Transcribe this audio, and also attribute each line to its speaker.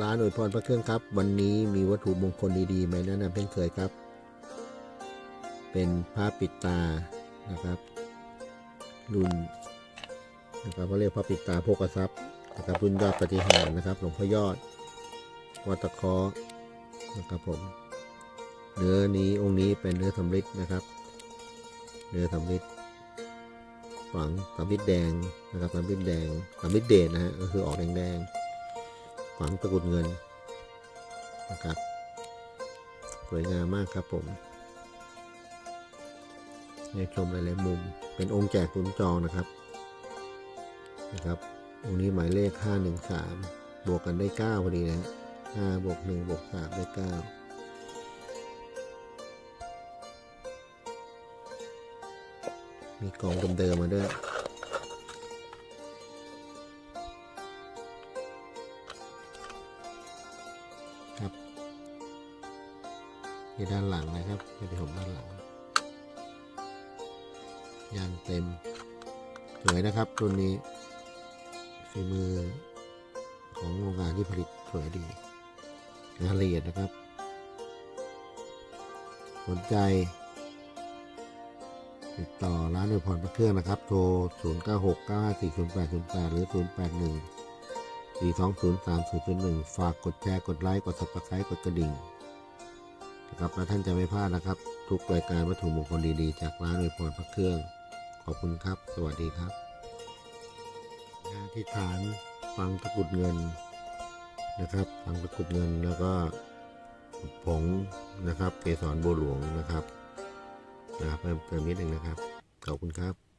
Speaker 1: ร้านอวยพรพระเครื่องครับ วันนี้มีวัตถุมงคลดีๆมาแนะนำเช่นเคยครับ เป็นผ้าปิดตานะครับ รุ่นนะครับเขาเรียกผ้าปิดตาโภกทรัพย์นะครับรุ่นยอดปฏิหารนะครับ หลวงพ่อยอดวัตคอนะครับผม เนื้อนี้องค์นี้เป็นเนื้อสำริดนะครับ เนื้อสำริดฝังสำริดแดงนะครับสำริดแดงสำริดเดชนะฮะก็คือออกแดงๆ ฝังตะกุดเงินนะครับ สวยงามมากครับผมให้ชมหลายๆมุม เป็นองค์แจกตุนจองนะครับ นะครับ องค์นี้หมายเลข 513 บวกกันได้ 9 พอดีนะ5บวก1บวก3ได้ 9มีกล่องเดิมๆมาด้วย ครับที่ด้านหลังนะครับที่ผมด้านหลังยางเต็ม สวยนะครับรุ่นนี้ฝีมือของโรงงานที่ผลิตสวยดีงานละเอียดนะครับ สนใจ ติดต่อร้านอวยพรพระเครื่องนะครับ โทร 0 9 6 9 5 4 0 8 0 8 หรือ 0 4 2 0 3 0 0 1 ฝากกดแชร์กดไลค์กด subscribe กดกระดิ่งนะครับแล้วท่านจะไม่พลาดนะครับ ทุกรายการวัตถุมงคลดีๆ จากร้านอวยพรพระเครื่อง ขอบคุณครับ สวัสดีครับที่ฐานฟังตะกุดเงินนะครับฟังตะกุดเงินแล้วก็ผงนะครับ เกสรบัวหลวงนะครับนะครับเพิ่มเติมนิดหนึ่งนะครับ ขอบคุณครับ